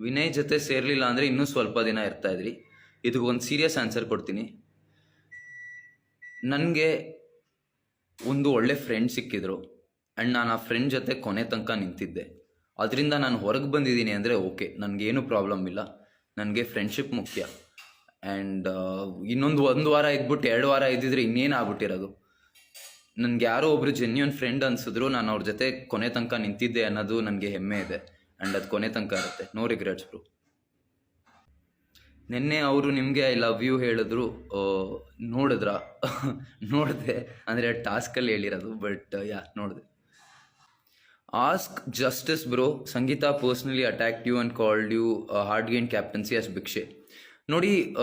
ವಿನಯ್ ಜೊತೆ ಸೇರಲಿಲ್ಲ ಅಂದರೆ ಇನ್ನೂ ಸ್ವಲ್ಪ ದಿನ ಇರ್ತಾ ಇದ್ರಿ. ಇದಕ್ಕೆ ಒಂದು ಸೀರಿಯಸ್ ಆನ್ಸರ್ ಕೊಡ್ತೀನಿ. ನನಗೆ ಒಂದು ಒಳ್ಳೆ ಫ್ರೆಂಡ್ ಸಿಕ್ಕಿದ್ರು. ಆ್ಯಂಡ್ ನಾನು ಆ ಫ್ರೆಂಡ್ ಜೊತೆ ಕೊನೆ ತನಕ ನಿಂತಿದ್ದೆ. ಅದರಿಂದ ನಾನು ಹೊರಗೆ ಬಂದಿದ್ದೀನಿ ಅಂದರೆ ಓಕೆ ನನಗೇನು ಪ್ರಾಬ್ಲಮ್ ಇಲ್ಲ. ನನಗೆ ಫ್ರೆಂಡ್ಶಿಪ್ ಮುಖ್ಯ. ಆ್ಯಂಡ್ ಇನ್ನೊಂದು ಒಂದು ವಾರ ಇದ್ಬಿಟ್ಟು ಎರಡು ವಾರ ಇದ್ದಿದ್ರೆ ಇನ್ನೇನು ಆಗ್ಬಿಟ್ಟಿರೋದು? ನನಗೆ ಯಾರೋ ಒಬ್ರು ಜೆನ್ಯೂನ್ ಫ್ರೆಂಡ್ ಅನಿಸಿದ್ರು, ನಾನು ಅವ್ರ ಜೊತೆ ಕೊನೆ ತನಕ ನಿಂತಿದ್ದೆ ಅನ್ನೋದು ನನಗೆ ಹೆಮ್ಮೆ ಇದೆ. ಆ್ಯಂಡ್ ಅದು ಕೊನೆ ತನಕ ಇರುತ್ತೆ. ನೋ ರಿಗ್ರೆಟ್ಸ್ ಬ್ರೋ ನಿನ್ನೆ ಅವರು ನಿಮಗೆ ಐ ಲವ್ ಯು ಹೇಳಿದ್ರು. ನೋಡಿದ್ರ? ನೋಡಿದೆ. ಅಂದರೆ ಟಾಸ್ಕಲ್ಲಿ ಹೇಳಿರೋದು ಬಟ್ ಯಾ ನೋಡಿದೆ. Ask justice bro Sangeetha personally attacked you and called you hard gain captaincy as ಭಿಕ್ಷೆ. ನೋಡಿ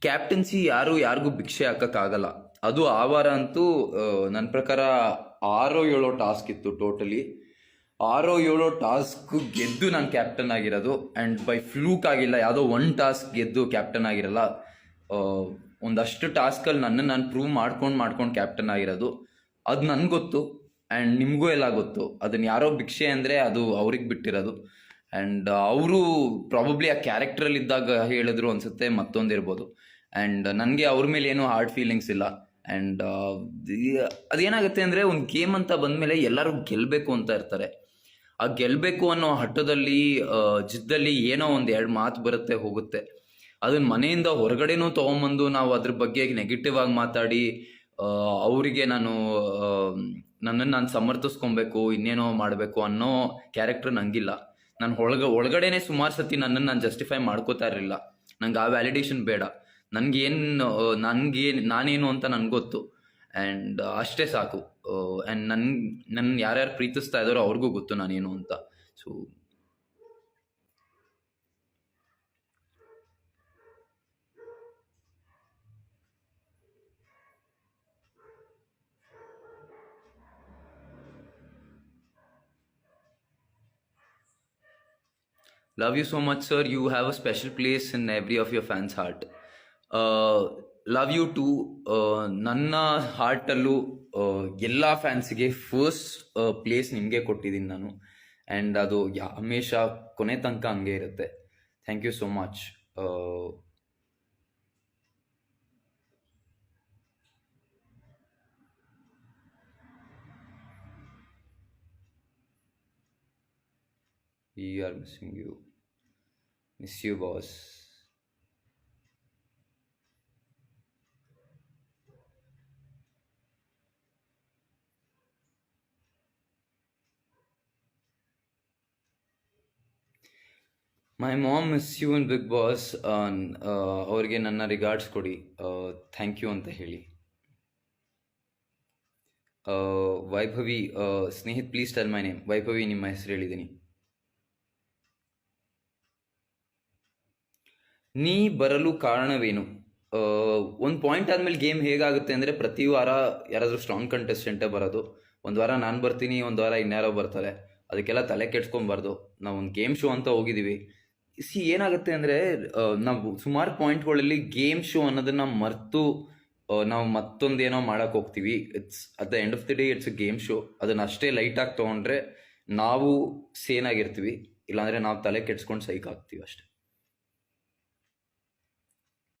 ಕ್ಯಾಪ್ಟನ್ಸಿ ಯಾರು ಯಾರಿಗೂ ಭಿಕ್ಷೆ ಹಾಕೋಕ್ಕಾಗಲ್ಲ. ಅದು ಆ ವಾರ ಅಂತೂ ನನ್ನ ಪ್ರಕಾರ ಆರೋ ಏಳೋ ಟಾಸ್ಕ್ ಇತ್ತು ಟೋಟಲಿ ಆರೋ ಏಳೋ ಟಾಸ್ಕ್ ಗೆದ್ದು ನಾನು ಕ್ಯಾಪ್ಟನ್ ಆಗಿರೋದು ಆ್ಯಂಡ್ ಬೈ ಫ್ಲೂಕ್ ಆಗಿಲ್ಲ, ಯಾವುದೋ ಒನ್ ಟಾಸ್ಕ್ ಗೆದ್ದು ಕ್ಯಾಪ್ಟನ್ ಆಗಿರಲ್ಲ ಒಂದಷ್ಟು ಟಾಸ್ಕಲ್ಲಿ ನನ್ನನ್ನು ನಾನು ಪ್ರೂವ್ ಮಾಡ್ಕೊಂಡು ಮಾಡ್ಕೊಂಡು ಕ್ಯಾಪ್ಟನ್ ಆಗಿರೋದು. ಅದು ನನಗೆ ಗೊತ್ತು ಆ್ಯಂಡ್ ನಿಮಗೂ ಎಲ್ಲ ಗೊತ್ತು. ಅದನ್ನು ಯಾರೋ ಭಿಕ್ಷೆ ಅಂದರೆ ಅದು ಅವ್ರಿಗೆ ಬಿಟ್ಟಿರೋದು. ಆ್ಯಂಡ್ ಅವರು ಪ್ರಾಬಬ್ಲಿ ಆ ಕ್ಯಾರೆಕ್ಟ್ರಲ್ಲಿ ಇದ್ದಾಗ ಹೇಳಿದ್ರು ಅನ್ಸುತ್ತೆ ಮತ್ತೊಂದಿರ್ಬೋದು ಆ್ಯಂಡ್ ನನಗೆ ಅವ್ರ ಮೇಲೆ ಏನೂ ಹಾರ್ಡ್ ಫೀಲಿಂಗ್ಸ್ ಇಲ್ಲ. ಆ್ಯಂಡ್ ಅದೇನಾಗುತ್ತೆ ಅಂದರೆ ಒಂದು ಗೇಮ್ ಅಂತ ಬಂದಮೇಲೆ ಎಲ್ಲರೂ ಗೆಲ್ಲಬೇಕು ಅಂತ ಇರ್ತಾರೆ. ಆ ಗೆಲ್ಲಬೇಕು ಅನ್ನೋ ಹಠದಲ್ಲಿ ಜಿದ್ದಲ್ಲಿ ಏನೋ ಒಂದು ಎರಡು ಮಾತು ಬರುತ್ತೆ, ಹೋಗುತ್ತೆ. ಅದನ್ನ ಮನೆಯಿಂದ ಹೊರಗಡೆನೂ ತೊಗೊಂಬಂದು ನಾವು ಅದ್ರ ಬಗ್ಗೆ ನೆಗೆಟಿವ್ ಆಗಿ ಮಾತಾಡಿ ಅವರಿಗೆ ನಾನು ನನ್ನನ್ನು ನಾನು ಸಮರ್ಥಿಸ್ಕೊಬೇಕು, ಇನ್ನೇನೋ ಮಾಡಬೇಕು ಅನ್ನೋ ಕ್ಯಾರೆಕ್ಟರ್ ನಂಗಿಲ್ಲ. ನಾನು ಒಳಗ ಒಳಗಡೆನೆ ಸುಮಾರು ಸತಿ ನನ್ನನ್ನು ನಾನು ಜಸ್ಟಿಫೈ ಮಾಡ್ಕೋತಾ ಇರಲಿಲ್ಲ. ನಂಗೆ ಆ ವ್ಯಾಲಿಡೇಷನ್ ಬೇಡ. ನನಗೇನು ನನಗೆ ನಾನೇನು ಅಂತ ನನಗೆ ಗೊತ್ತು. ಆ್ಯಂಡ್ ಅಷ್ಟೇ ಸಾಕು. ಆ್ಯಂಡ್ ನನ್ನ ನನ್ನ ಯಾರ್ಯಾರು ಪ್ರೀತಿಸ್ತಾ ಇದ್ದಾರೋ ಅವ್ರಿಗೂ ಗೊತ್ತು ನಾನೇನು ಅಂತ. So love you so much sir you have a special place in every of your fans heart love you too ನನ್ನ ಹಾರ್ಟಲ್ಲೂ ಎಲ್ಲ ಫ್ಯಾನ್ಸಿಗೆ ಫಸ್ಟ್ ಪ್ಲೇಸ್ ನಿಮಗೆ ಕೊಟ್ಟಿದ್ದೀನಿ ನಾನು. ಆ್ಯಂಡ್ ಅದು, ಯಾ, ಹಮೇಶ ಕೊನೆ ತನಕ ಹಂಗೆ ಇರುತ್ತೆ. Thank you so much we are missing you miss you boss my mom miss you in big boss ಅವರಿಗೆ ನನ್ನ ರಿಗಾರ್ಡ್ಸ್ ಕೊಡಿ. ಥ್ಯಾಂಕ್ ಯು ಅಂತ ಹೇಳಿ. ಆ, Vaibhavi Snehith please tell my name Vaibhavi ನಿಮ್ಮ ಹೆಸರು ಹೇಳಿದ್ದೀನಿ. ನೀ ಬರಲು ಕಾರಣವೇನು? ಒಂದು ಪಾಯಿಂಟ್ ಆದಮೇಲೆ ಗೇಮ್ ಹೇಗಾಗುತ್ತೆ ಅಂದರೆ ಪ್ರತಿ ವಾರ ಯಾರಾದರೂ ಸ್ಟ್ರಾಂಗ್ ಕಂಟೆಸ್ಟೆಂಟೇ ಬರೋದು. ಒಂದು ವಾರ ನಾನು ಬರ್ತೀನಿ ಒಂದು ವಾರ ಇನ್ಯಾರೋ ಬರ್ತಾರೆ. ಅದಕ್ಕೆಲ್ಲ ತಲೆ ಕೆಡ್ಸ್ಕೊಬಾರ್ದು. ನಾವು ಒಂದು ಗೇಮ್ ಶೋ ಅಂತ ಹೋಗಿದ್ದೀವಿ ಸಿ, ಏನಾಗುತ್ತೆ ಅಂದರೆ ನಾವು ಸುಮಾರು ಪಾಯಿಂಟ್ಗಳಲ್ಲಿ ಗೇಮ್ ಶೋ ಅನ್ನೋದನ್ನು ಮರೆತು ನಾವು ಮತ್ತೊಂದೇನೋ ಮಾಡೋಕೆ ಹೋಗ್ತೀವಿ. It's at the end of the day it's a game show ಅದನ್ನು ಅಷ್ಟೇ ಲೈಟಾಗಿ ತೊಗೊಂಡ್ರೆ ನಾವು ಸೇನಾಗಿರ್ತೀವಿ ಇಲ್ಲಾಂದರೆ ನಾವು ತಲೆ ಕೆಡ್ಸ್ಕೊಂಡು ಸೈಕ್ ಆಗ್ತೀವಿ ಅಷ್ಟೇ.